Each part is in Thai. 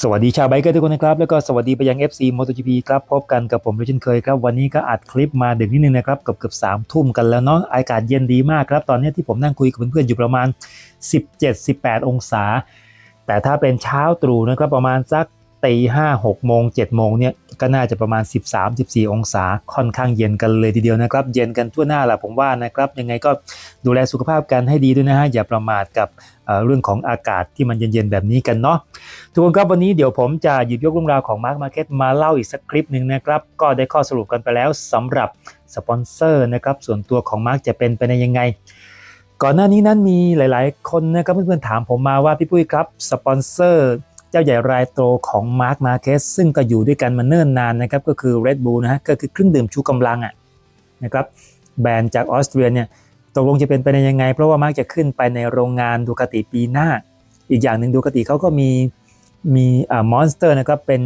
สวัสดีชาวไบเกอร์ทุกคนนะครับ แล้วก็สวัสดีไปยัง FC MotoGP ครับ พบกันกับผมเช่นเคยครับ วันนี้ก็อัดคลิปมาดึกนิดนึงนะครับ เกือบเกือบสามทุ่มกันแล้วเนาะอากาศเย็นดีมากครับ ตอนนี้ที่ผมนั่งคุยกับเพื่อนๆอยู่ประมาณ 17-18 องศา แต่ถ้าเป็นเช้าตรู่นะครับประมาณสัก ตีห้าหกโมงเจ็ดโมงเนี่ยก็น่าจะประมาณ 13-14 องศา ค่อนข้างเย็นกันเลยทีเดียวนะครับ เย็นกันทั่วหน้าแหละผมว่านะครับ ยังไงก็ดูแลสุขภาพกันให้ดีด้วยนะฮะ อย่าประมาทกับเเรื่องของอากาศที่มันเย็นๆแบบนี้กันเนาะทุกคนครับวันนี้เดี๋ยวผมจะหยิบยกเรื่องราวของ Mark Market มาเล่าอีกสักคลิปหนึ่งนะครับ ก็ได้ข้อสรุปกันไปแล้วสำหรับสปอนเซอร์นะครับส่วนตัวของ Mark จะเป็นไปในยังไงก่อนหน้านี้นั้นมีหลาย ๆ คนนะครับเพื่อนๆถามผมมาว่าพี่ปุ้ยครับสปอนเซอร์ จ้าใหญ่รายโตของ Mark Marquez ซึ่งก็อยู่ด้วยกันมาเนิ่นนานนะครับ ก็คือ Red Bull นะฮะก็คือเครื่องดื่มชูกำลังอะนะครับแบรนด์จากออสเตรียเนี่ยตกลงจะเป็นไปในยังไง เพราะว่ามาร์กจะขึ้นไปในโรงงานดูคาติปีหน้า อีกอย่างหนึ่งดูคาติเขาก็มีมีอ่ามอนสเตอร์นะครับเป็น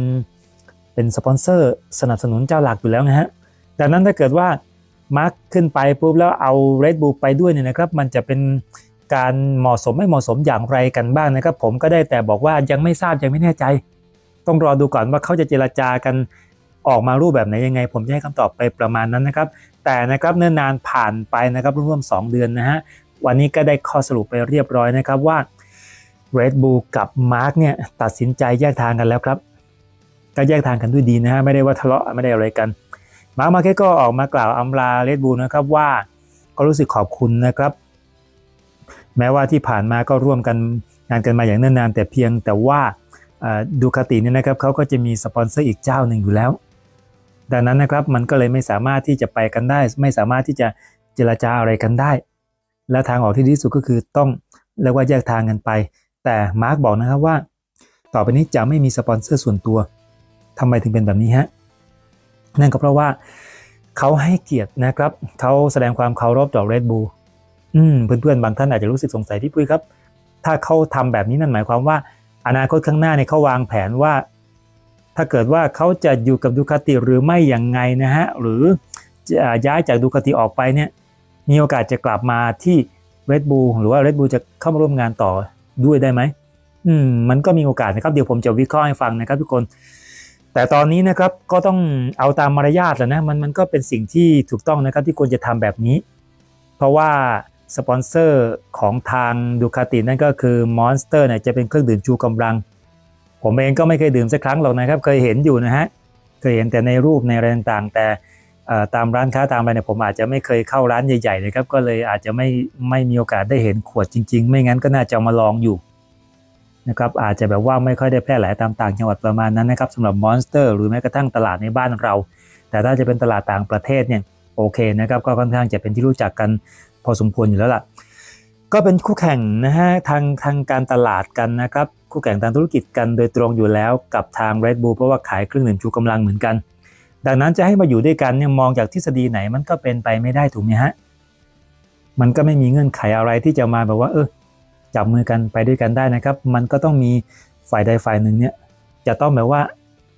เป็นสปอนเซอร์สนับสนุนเจ้าหลักอยู่แล้วนะฮะดังนั้นถ้าเกิดว่ามาร์กขึ้นไปปุ๊บแล้วเอา Red Bull ไปด้วยเนี่ยนะครับมันจะเป็น การเหมาะสมไม่เหมาะสมอย่างไรกันบ้างนะครับ ผมก็ได้แต่บอกว่ายังไม่ทราบยังไม่แน่ใจ ต้องรอดูก่อนว่าเขาจะเจรจากันออกมารูปแบบไหนยังไง ผมจะให้คำตอบไปประมาณนั้นนะครับ แต่นะครับเนิ่นนานผ่านไปนะครับร่วมๆ2เดือนนะฮะวันนี้ก็ได้ข้อสรุปไปเรียบร้อยนะครับว่า Red Bull กับ Mark เนี่ยตัดสินใจแยกทางกันแล้วครับก็แยกทางกันด้วยดีนะฮะไม่ได้ว่าทะเลาะไม่ได้อะไรกัน มาร์คมาเก็ตก็ออกมากล่าวอำลา Red Bull นะครับว่าก็รู้สึกขอบคุณนะครับ แม้ว่าที่ผ่านมาก็ร่วมกันงานกันมาอย่างเนิ่นนาน แต่เพียงแต่ว่าดูคาติเนี่ยนะครับเขาก็จะมีสปอนเซอร์อีกเจ้าหนึ่งอยู่แล้ว ดังนั้นนะครับมันก็เลยไม่สามารถที่จะไปกันได้ ไม่สามารถที่จะเจรจาอะไรกันได้ และทางออกที่ดีที่สุดก็คือต้องเรียกว่าแยกทางกันไป แต่มาร์กบอกนะครับว่า ต่อไปนี้จะไม่มีสปอนเซอร์ส่วนตัวทำไมถึงเป็นแบบนี้ฮะนั่นก็เพราะว่าเขาให้เกียรตินะครับเขาแสดงความเคารพต่อ Red Bull อืมเพื่อนๆบางท่านอาจจะรู้สึกสงสัยพี่ปุ้ยครับ ถ้าเขาทำแบบนี้นั่นหมายความว่า อนาคตข้างหน้าเนี่ยเขาวางแผนว่า ถ้าเกิดว่าเขาจะอยู่กับดูคาติหรือไม่อย่างไงนะฮะหรือจะย้ายจากดูคาติออกไปเนี่ยมีโอกาสจะกลับมาที่ Red Bull หรือว่า Red Bull จะเข้ามาร่วมงานต่อด้วยได้ไหมอืมมันก็มีโอกาสนะครับเดี๋ยวผมจะวิเคราะห์ให้ฟังนะครับทุกคน แต่ตอนนี้นะครับก็ต้องเอาตามมารยาทแหละนะมันมันก็เป็นสิ่งที่ถูกต้องนะครับที่ควรจะทำแบบนี้ เพราะว่า สปอนเซอร์ของทางดูคาตินั่นก็คือ Monster เนี่ยจะเป็นเครื่องดื่มชูกำลัง ผมเองก็ไม่เคยดื่มสักครั้งหรอกนะครับ เคยเห็นอยู่นะฮะ เคยเห็นแต่ในรูปในอะไรต่างๆ แต่ตามร้านค้าตามอะไรเนี่ยผมอาจจะไม่เคยเข้าร้านใหญ่ๆนะครับ ก็เลยอาจจะไม่ไม่มีโอกาสได้เห็นขวดจริง ๆ ไม่งั้นก็น่าจะมาลองอยู่นะครับอาจจะแบบว่าไม่ค่อยได้แพร่หลายตามต่างจังหวัดประมาณนั้นนะครับสำหรับ Monster หรือแม้กระทั่งตลาดในบ้านเรา แต่ถ้าจะเป็นตลาดต่างประเทศเนี่ยโอเคนะครับก็ค่อนข้างจะเป็นที่รู้จักกัน พอสมควรอยู่แล้วล่ะ ก็เป็นคู่แข่งนะฮะทางทางการตลาดกันนะครับ คู่แข่งทางธุรกิจกันโดยตรงอยู่แล้วกับทาง Red Bull เพราะว่าขายเครื่องดื่มชูกำลังเหมือนกัน ดังนั้นจะให้มาอยู่ด้วยกันเนี่ยมองจากทฤษฎีไหนมันก็เป็นไปไม่ได้ถูกไหมฮะมันก็ไม่มีเงื่อนไขอะไรที่จะมาแบบว่า เออจับมือกันไปด้วยกันได้นะครับ มันก็ต้องมีฝ่ายใดฝ่ายหนึ่งเนี่ยจะต้องแบบว่า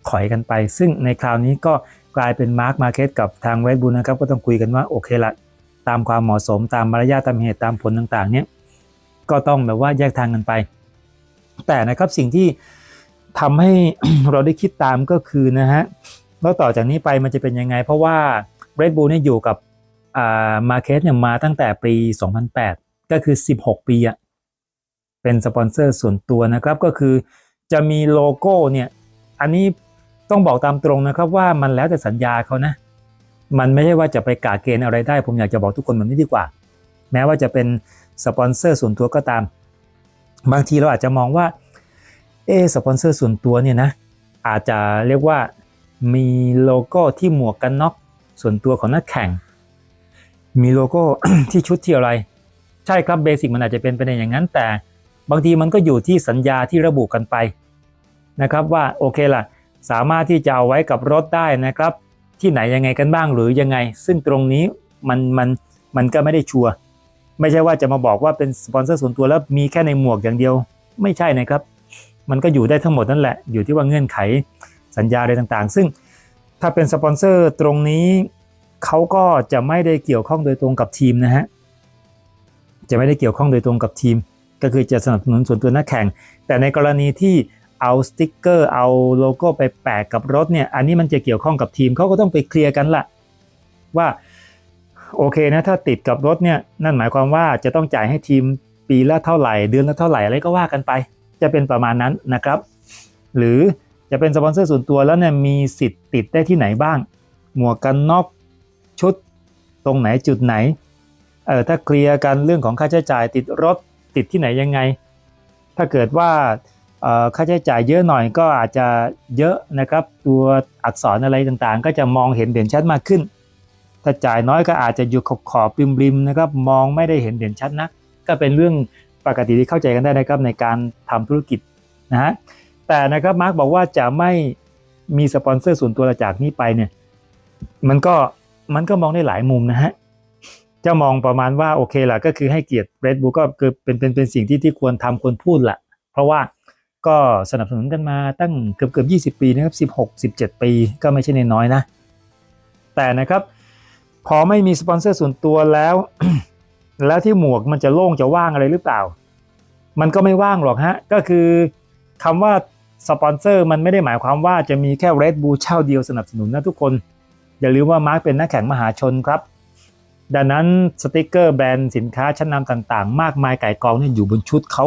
ถอยกันไป ซึ่งในคราวนี้ก็กลายเป็นมาร์คมาร์เก็ตกับทาง Red Bull นะครับ ก็ต้องคุยกันว่า โอเคละ ตามความเหมาะสมตามมารยาทตามเหตุตามผลต่างๆเนี่ยก็ต้องแบบว่าแยกทางกันไป แต่นะครับสิ่งที่ทำให้เราได้คิดตามก็คือนะฮะแล้วต่อจากนี้ไปมันจะเป็นยังไง เพราะว่า Red Bull เนี่ยอยู่กับอ่ามาร์เก็ตเนี่ยมาตั้งแต่ปี 2008 ก็คือ 16 ปีอะเป็นสปอนเซอร์ส่วนตัวนะครับก็คือจะมีโลโก้เนี่ยอันนี้ต้องบอกตามตรงนะครับว่ามันแล้วแต่สัญญาเขานะ มันไม่ใช่ว่าจะไปกาเกณฑ์อะไรได้ ผมอยากจะบอกทุกคนแบบนี้ดีกว่า แม้ว่าจะเป็นสปอนเซอร์ส่วนตัวก็ตาม บางทีเราอาจจะมองว่า เอสปอนเซอร์ส่วนตัวเนี่ยนะ อาจจะเรียกว่ามีโลโก้ที่หมวกกันน็อกส่วนตัวของนักแข่ง มีโลโก้ที่ชุดที่อะไร ใช่ครับเบสิกมันอาจจะเป็นไปในอย่างนั้น แต่บางทีมันก็อยู่ที่สัญญาที่ระบุกันไปนะครับว่าโอเคล่ะ สามารถที่จะเอาไว้กับรถได้นะครับ ที่ไหนยังไงกันบ้างหรือยังไง ซึ่งตรงนี้มันมันมันก็ไม่ได้ชัวร์ไม่ใช่ว่าจะมาบอกว่าเป็นสปอนเซอร์ส่วนตัวแล้วมีแค่ในหมวกอย่างเดียว ไม่ใช่นะครับ มันก็อยู่ได้ทั้งหมดนั่นแหละ อยู่ที่ว่าเงื่อนไขสัญญาอะไรต่างๆ ซึ่งถ้าเป็นสปอนเซอร์ตรงนี้เขาก็จะไม่ได้เกี่ยวข้องโดยตรงกับทีมนะฮะจะไม่ได้เกี่ยวข้องโดยตรงกับทีม ก็คือจะสนับสนุนส่วนตัวนักแข่ง แต่ในกรณีที่ เอาสติ๊กเกอร์เอาโลโก้ไปแปะกับรถเนี่ยอันนี้มันจะเกี่ยวข้องกับทีมเขาก็ต้องไปเคลียร์กันละว่าโอเคนะถ้าติดกับรถเนี่ยนั่นหมายความว่าจะต้องจ่ายให้ทีมปีละเท่าไหร่ เดือนละเท่าไหร่อะไรก็ว่ากันไป จะเป็นประมาณนั้นนะครับ หรือจะเป็นสปอนเซอร์ส่วนตัวแล้วเนี่ยมีสิทธิ์ติดได้ที่ไหนบ้าง หมวกกันน็อกชุดตรงไหนจุดไหนเออถ้าเคลียร์กันเรื่องของค่าใช้จ่ายติดรถติดที่ไหนยังไง ถ้าเกิดว่า ค่าใช้จ่ายเยอะหน่อยก็อาจจะเยอะนะครับ ตัวอักษรอะไรต่างๆ ก็จะมองเห็นเด่นชัดมากขึ้น ถ้าจ่ายน้อยก็อาจจะอยู่ขอบขอบๆริมๆนะครับ มองไม่ได้เห็นเด่นชัดนักก็เป็นเรื่องปกติที่เข้าใจกันได้นะครับในการทำธุรกิจนะฮะ แต่นะครับมาร์กบอกว่าจะไม่มีสปอนเซอร์ส่วนตัวจากนี้ไปเนี่ย มันก็มันก็มองได้หลายมุมนะฮะจะมองประมาณว่าโอเคล่ะก็คือให้เกียรติ Red Bull ก็คือเป็นเป็นเป็นสิ่งที่ที่ควรทำควรพูดแหละเพราะว่า ก็สนับสนุนกันมาตั้งเกือบเกือบ20 ปีนะครับ 16 17 ปีก็ไม่ใช่นน้อยนะ แต่นะครับพอไม่มีสปอนเซอร์ส่วนตัวแล้ว แล้วที่หมวกมันจะโล่งจะว่างอะไรหรือเปล่า มันก็ไม่ว่างหรอกฮะ ก็คือคำว่าสปอนเซอร์มันไม่ได้หมายความว่าจะมีแค่ Red Bull เช่าเดียวสนับสนุนนะทุกคน อย่าลืมว่ามาร์กเป็นนักแข่งมหาชนครับ ดังนั้นสติกเกอร์แบรนด์สินค้าชั้นนำต่างๆ มากมายไก่กองเนี่ยอยู่บนชุดเขา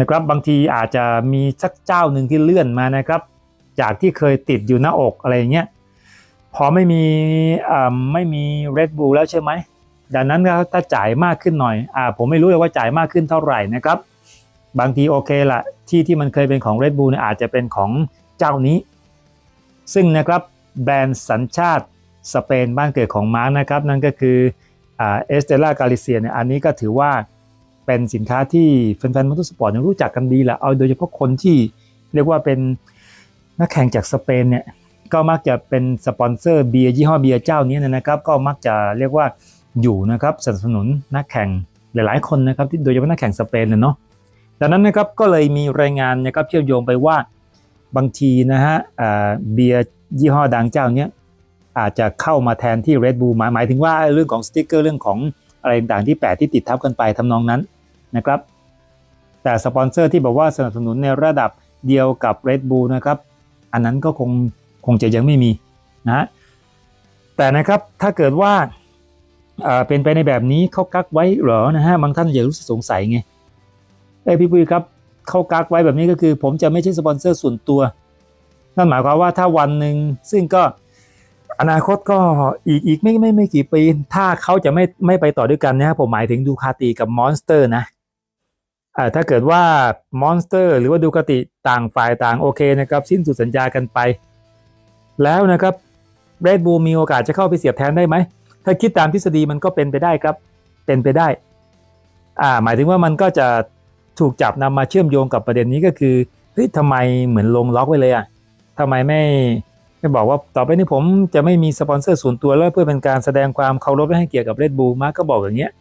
นะครับบางทีอาจจะมีสักเจ้าหนึ่งที่เลื่อนมานะครับ จากที่เคยติดอยู่หน้าอกอะไรเงี้ยพอไม่มีไม่มี Red Bull แล้วใช่ไหมดังนั้นถ้าจ่ายมากขึ้นหน่อยอ่าผมไม่รู้เลยว่าจ่ายมากขึ้นเท่าไหร่นะครับ บางทีโอเคละที่ที่มันเคยเป็นของ Red Bull อาจจะเป็นของเจ้านี้ ซึ่งนะครับแบรนด์สัญชาติสเปนบ้านเกิดของมาร์กนะครับ นั่นก็คือเอสเตล่ากาลิเซียเนี่ยอันนี้ก็ถือว่า เป็นสินค้าที่แฟนๆมอเตอร์สปอร์ตยังรู้จักกันดีแหละเอาโดยเฉพาะคนที่เรียกว่าเป็นนักแข่งจากสเปนเนี่ยก็มักจะเป็นสปอนเซอร์เบียร์ยี่ห้อเบียร์เจ้านี้นะครับ ก็มักจะเรียกว่าอยู่นะครับสนับสนุนนักแข่งหลายๆคนนะครับที่โดยเฉพาะนักแข่งสเปนเนาะดังนั้นนะครับก็เลยมีรายงานนะครับเชื่อมโยงไปว่าบางทีนะฮะเบียร์ยี่ห้อดังเจ้าเนี้ยอาจจะเข้ามาแทนที่ Red Bull หมายหมายถึงว่าเรื่องของสติกเกอร์เรื่องของอะไรต่างๆที่แปะที่ติดทับกันไปทำนองนั้น นะครับ แต่สปอนเซอร์ที่บอกว่าสนับสนุนในระดับเดียวกับ Red Bull นะครับ อันนั้นก็คงคงจะยังไม่มีนะแต่นะครับถ้าเกิดว่าเป็นไปในแบบนี้เขากักไว้เหรอนะฮะบางท่านอย่ารู้สึกสงสัยไงเอ้พี่ปุ้ยครับเขากักไว้แบบนี้ก็คือ ผมจะไม่ใช่สปอนเซอร์ส่วนตัว นั่นหมายความว่าถ้าวันหนึ่งซึ่งก็อนาคตก็อีกอีกไม่ไม่ไม่กี่ปี ถ้าเขาจะไม่ไม่ไปต่อด้วยกันนะผมหมายถึงดูคาติกับมอนสเตอร์นะ ถ้าเกิดว่ามอนสเตอร์หรือว่าดูคติต่างฝ่ายต่างโอเคนะครับสิ้นสุดสัญญากันไป แล้วนะครับเรดบูมีโอกาสจะเข้าไปเสียบแทนได้ไหม ถ้าคิดตามทฤษฎีมันก็เป็นไปได้ครับเป็นไปได้ อ่าหมายถึงว่ามันก็จะถูกจับนำมาเชื่อมโยงกับประเด็นนี้ก็คือเฮ้ยทำไมเหมือนลงล็อกไว้เลยอะทำไมไม่ไม่บอกว่าต่อไปนี้ผมจะไม่มีสปอนเซอร์ส่วนตัวแล้วเพื่อเป็นการแสดงความเคารพและให้เกียรติกับเรดบูมาร์กก็บอกอย่างเงี้ย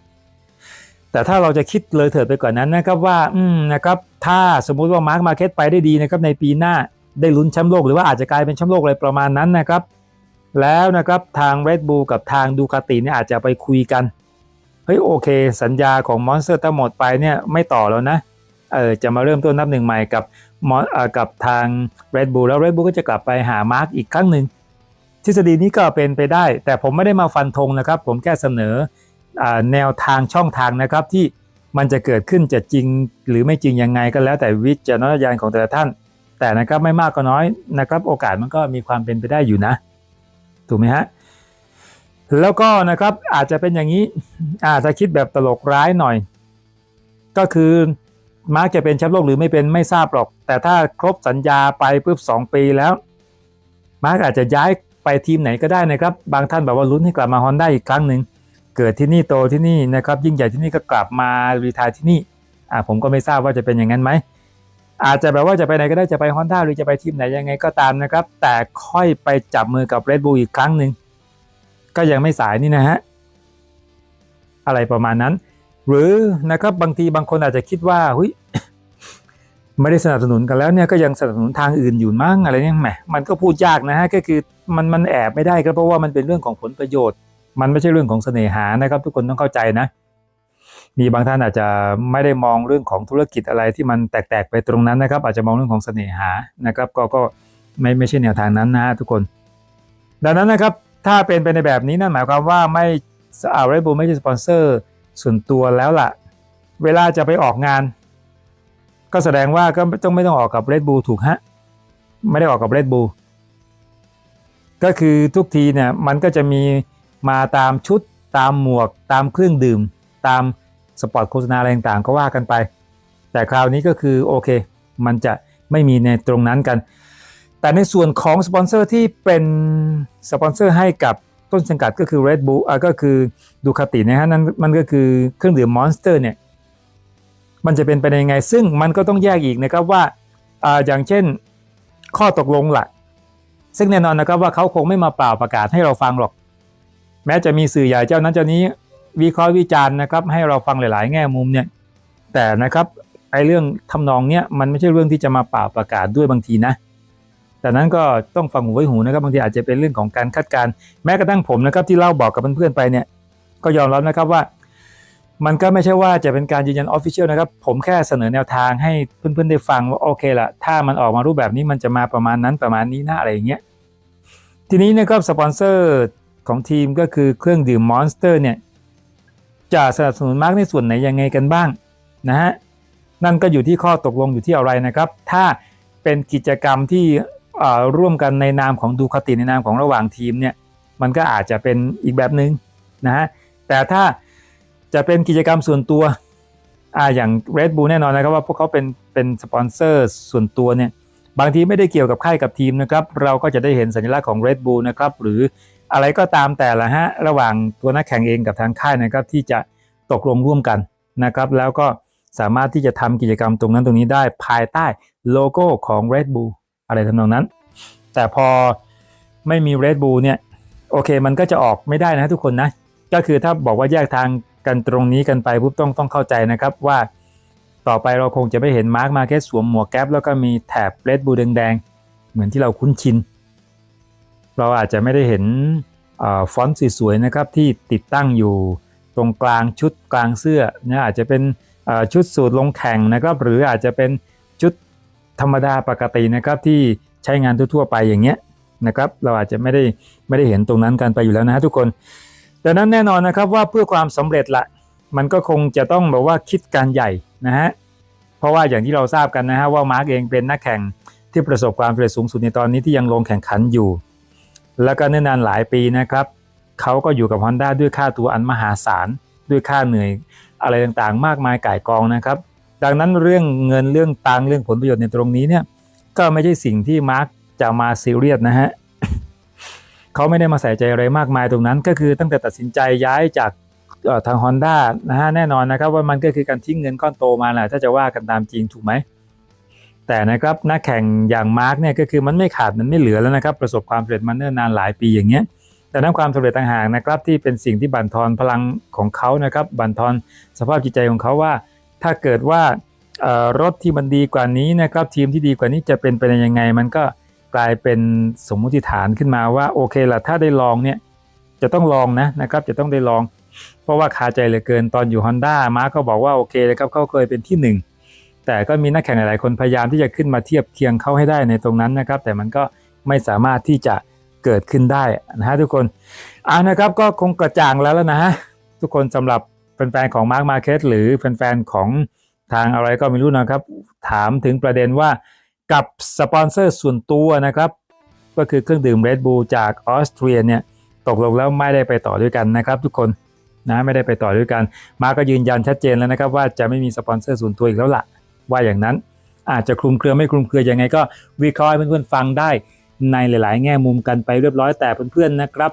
แต่ถ้าเราจะคิดเลยเถิดไปกว่านนั้นนะครับว่าอืมนะครับถ้าสมมุติว่ามาร์กมาเก็ตไปได้ดีนะครับในปีหน้าได้ลุ้นแชมป์โลกหรือว่าอาจจะกลายเป็นแชมป์โลกอะไรประมาณนั้นนะครับ แล้วนะครับทาง Red Bull กับทางดูคาติเนี่ยอาจจะไปคุยกันเฮ้ยโอเค สัญญาของมอนสเตอร์ทั้งหมดไปเนี่ยไม่ต่อแล้วนะเออจะมาเริ่มต้นนับหนึ่งใหม่กับมอนเออกับทาง Red Bull แล้ว Red Bull ก็จะกลับไปหามาร์กอีกครั้งหนึ่งทฤษฎีนี้ก็เป็นไปได้ แต่ผมไม่ได้มาฟันธงนะครับ ผมแค่เสนอ แนวทางช่องทางนะครับที่มันจะเกิดขึ้นจะจริงหรือไม่จริงยังไงก็แล้วแต่วิจารณญาณของแต่ละท่าน แต่นะครับไม่มากก็น้อยนะครับ โอกาสมันก็มีความเป็นไปได้อยู่นะ ถูกไหมฮะแล้วก็นะครับอาจจะเป็นอย่างนี้อาจจะคิดแบบตลกร้ายหน่อย ก็คือมาร์กจะเป็นแชมป์โลกหรือไม่เป็นไม่ทราบหรอก แต่ถ้าครบสัญญาไปปุ๊บสองปีแล้ว มาร์กอาจจะย้ายไปทีมไหนก็ได้นะครับ บางท่านแบบว่าลุ้นให้กลับมาฮอนด้าอีกครั้งหนึ่ง เกิดที่นี่โตที่นี่นะครับ ยิ่งใหญ่ที่นี่ก็กลับมารีทายที่นี่อ่าผมก็ไม่ทราบว่าจะเป็นอย่างนั้นไหมอาจจะแบบว่าจะไปไหนก็ได้จะไปฮอนด้าหรือจะไปทีมไหนยังไงก็ตามนะครับ แต่ค่อยไปจับมือกับ Red Bull อีกครั้งหนึ่งก็ยังไม่สายนี่นะฮะอะไรประมาณนั้น หรือนะครับบางทีบางคนอาจจะคิดว่าเฮ้ยไม่ได้สนับสนุนกันแล้วเนี่ยก็ยังสนับสนุนทางอื่นอยู่มั้งอะไรเนี่ยแหมมันก็พูดยากนะฮะก็คือมันมันแอบไม่ได้ครับเพราะว่ามันเป็นเรื่องของผลประโยชน์ มันไม่ใช่เรื่องของเสน่หานะครับ ทุกคนต้องเข้าใจนะ มีบางท่านอาจจะไม่ได้มองเรื่องของธุรกิจอะไรที่มันแตกๆไปตรงนั้นนะครับ อาจจะมองเรื่องของเสน่หานะครับ ก็ก็ไม่ไม่ใช่แนวทางนั้นนะฮะทุกคน ดังนั้นนะครับถ้าเป็นไปในแบบนี้นั่นหมายความว่าไม่อาเรบูไม่ใช่สปอนเซอร์ส่วนตัวแล้วล่ะ เวลาจะไปออกงาน ก็แสดงว่าก็ต้องไม่ต้องออกกับ Red Bull ถูกฮะ ไม่ได้ออกกับ Red Bull ก็คือทุกทีเนี่ยมันก็จะมี มาตามชุดตามหมวก ตามเครื่องดื่ม ตามสปอร์ตโฆษณาอะไรต่างๆก็ว่ากันไป แต่คราวนี้ก็คือโอเค มันจะไม่มีในตรงนั้นกัน แต่ในส่วนของสปอนเซอร์ที่เป็นสปอนเซอร์ให้กับต้นสังกัดก็คือ Red Bull อะก็คือดูคาตินะฮะนั่นมันก็คือเครื่องดื่ม Monster เนี่ยมันจะเป็นไปยังไง ซึ่งมันก็ต้องแยกอีกนะครับว่าอ่าอย่างเช่นข้อตกลงหลักซึ่งแน่นอนนะครับว่าเขาคงไม่มาเปล่าประกาศให้เราฟังหรอก แม้จะมีสื่อใหญ่เจ้านั้นเจ้านี้วิเคราะห์วิจารณ์นะครับ ให้เราฟังหลาย ๆ แง่มุมเนี่ย แต่นะครับไอ้เรื่องทำนองเนี้ยมันไม่ใช่เรื่องที่จะมาป่าประกาศด้วยบางทีนะ แต่นั้นก็ต้องฟังหูไว้หูนะครับบางทีอาจจะเป็นเรื่องของการคาดการแม้กระทั่งผมนะครับที่เล่าบอกกับเพื่อนๆไปเนี่ย ก็ยอมรับนะครับว่า มันก็ไม่ใช่ว่าจะเป็นการยืนยันออฟฟิเชียลนะครับ ผมแค่เสนอแนวทางให้เพื่อนๆได้ฟังว่าโอเคละถ้ามันออกมารูปแบบนี้มันจะมาประมาณนั้นประมาณนี้นะอะไรอย่างเงี้ยทีนี้นะครับสปอนเซอร์ ของทีมก็คือเครื่องดื่มมอนสเตอร์เนี่ยจะสนับสนุนมาร์กในส่วนไหนยังไงกันบ้างนะฮะนั่นก็อยู่ที่ข้อตกลงอยู่ที่อะไรนะครับ ถ้าเป็นกิจกรรมที่ร่วมกันในนามของดูคาติในนามของระหว่างทีมเนี่ยมันก็อาจจะเป็นอีกแบบหนึ่งนะฮะแต่ถ้าจะเป็นกิจกรรมส่วนตัวอ่าอย่าง Red Bull แน่นอนนะครับว่าพวกเขาเป็นเป็นสปอนเซอร์ส่วนตัวเนี่ยบางทีไม่ได้เกี่ยวกับค่ายกับทีมนะครับเราก็จะได้เห็นสัญลักษณ์ของ Red Bull นะครับหรือ อะไรก็ตามแต่ละฮะระหว่างตัวนักแข่งเองกับทางค่ายนะครับที่จะตกลงร่วมกันนะครับ แล้วก็สามารถที่จะทำกิจกรรมตรงนั้นตรงนี้ได้ภายใต้โลโก้ของ Red Bull อะไรทำนองนั้น แต่พอไม่มี Red Bull เนี่ยโอเคมันก็จะออกไม่ได้นะทุกคนนะก็คือถ้าบอกว่าแยกทางกันตรงนี้กันไปปุ๊บต้องต้องเข้าใจนะครับว่าต่อไปเราคงจะไม่เห็นมาร์คมาแค่สวมหมวกแก๊ปแล้วก็มีแถบเ e ดบูแดงๆเหมือนที่เราคุ้นชิน เราอาจจะไม่ได้เห็นฟอนต์สวยๆนะครับที่ติดตั้งอยู่ตรงกลางชุดกลางเสื้อนะอาจจะเป็นชุดสูตรลงแข่งนะครับหรืออาจจะเป็นชุดธรรมดาปกตินะครับที่ใช้งานทั่วๆไปอย่างเงี้ยนะครับเราอาจจะไม่ได้ไม่ได้เห็นตรงนั้นกันไปอยู่แล้วนะฮะทุกคนดังนั้นแน่นอนนะครับว่าเพื่อความสำเร็จละมันก็คงจะต้องแบบว่าคิดการใหญ่นะฮะเพราะว่าอย่างที่เราทราบกันนะฮะว่ามาร์กเองเป็นนักแข่งที่ประสบความสำเร็จสูงสุดในตอนนี้ที่ยังลงแข่งขันอยู่ แล้วก็เนื่นานหลายปีนะครับเขาก็อยู่กับ Honda ด้วยค่าตัวอันมหาศาล ด้วยค่าเหนื่อยอะไรต่างๆ มากมายก่ายกองนะครับ ดังนั้นเรื่องเงินเรื่องตังเรื่องผลประโยชน์ในตรงนี้เนี่ยก็ไม่ใช่สิ่งที่มาร์กจะมาซีเรียสนะฮะเขาไม่ได้มาใส่ใจอะไรมากมายตรงนั้น ก็คือตั้งแต่ตัดสินใจย้ายจากทาง Honda นะฮะแน่นอนนะครับว่ามันก็คือการทิ้งเงินก้อนโตมาแหละถ้าจะว่ากันตามจริงถูกไหม แต่นะครับนักแข่งอย่างมาร์กเนี่ยก็คือมันไม่ขาดมันไม่เหลือแล้วนะครับ ประสบความสำเร็จมาเนิ่นนานหลายปีอย่างเงี้ยแต่นั้นความสำเร็จต่างหากนะครับที่เป็นสิ่งที่บั่นทอนพลังของเขานะครับบั่นทอนสภาพจิตใจของเขาว่า ถ้าเกิดว่ารถที่มันดีกว่านี้นะครับทีมที่ดีกว่านี้จะเป็นไปยังไง มันก็กลายเป็นสมมุติฐานขึ้นมาว่าโอเคละถ้าได้ลองเนี่ยจะต้องลองนะนะครับจะต้องได้ลอง เพราะว่าคาใจเหลือเกินตอนอยู่ Honda มาร์ก็บอกว่าโอเคเลยครับเขาเคยเป็นที่ 1 แต่ก็มีนักแข่งหลายๆคนพยายามที่จะขึ้นมาเทียบเคียงเขาให้ได้ในตรงนั้นนะครับ แต่มันก็ไม่สามารถที่จะเกิดขึ้นได้นะฮะทุกคนอ่านะครับก็คงกระจ่างแล้วแล้วนะฮะทุกคนสำหรับแฟนๆของมาร์ k มาเก็ตหรือแฟนๆของทางอะไรก็ไม่รู้นะครับ ถามถึงประเด็นว่ากับสปอนเซอร์ส่วนตัวนะครับ ก็คือเครื่องดื่ม Red Bull จากออสเตรียเนี่ยตกลงแล้วไม่ได้ไปต่อด้วยกันนะครับ ทุกคนนะไม่ได้ไปต่อด้วยกัน มาก็ยืนยันชัดเจนแล้วนะครับ ว่าจะไม่มีสปอนเซอร์ส่วนตัวอีกแล้วละ่ะ ว่าอย่างนั้น อาจจะคลุมเครือไม่คลุมเครือยังไงก็วิเคราะห์ให้เพื่อนๆฟังได้ในหลาย ๆ แง่มุมกันไปเรียบร้อยแต่เพื่อนๆนะครับ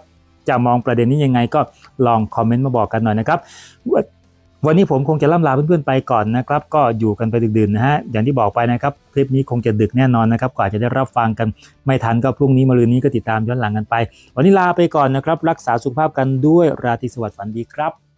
จะมองประเด็นนี้ยังไงก็ลองคอมเมนต์มาบอกกันหน่อยนะครับวันนี้ผมคงจะล่ำลาเพื่อนๆไปก่อนนะครับ ก็อยู่กันไปดึกๆนะฮะอย่างที่บอกไปนะครับคลิปนี้คงจะดึกแน่นอนนะครับกว่าจะได้รับฟังกันไม่ทันก็พรุ่งนี้มะรืนนี้ก็ติดตามย้อนหลังกันไป วันนี้ลาไปก่อนนะครับ รักษาสุขภาพกันด้วยราตรีสวัสดิ์ฝันดีครับ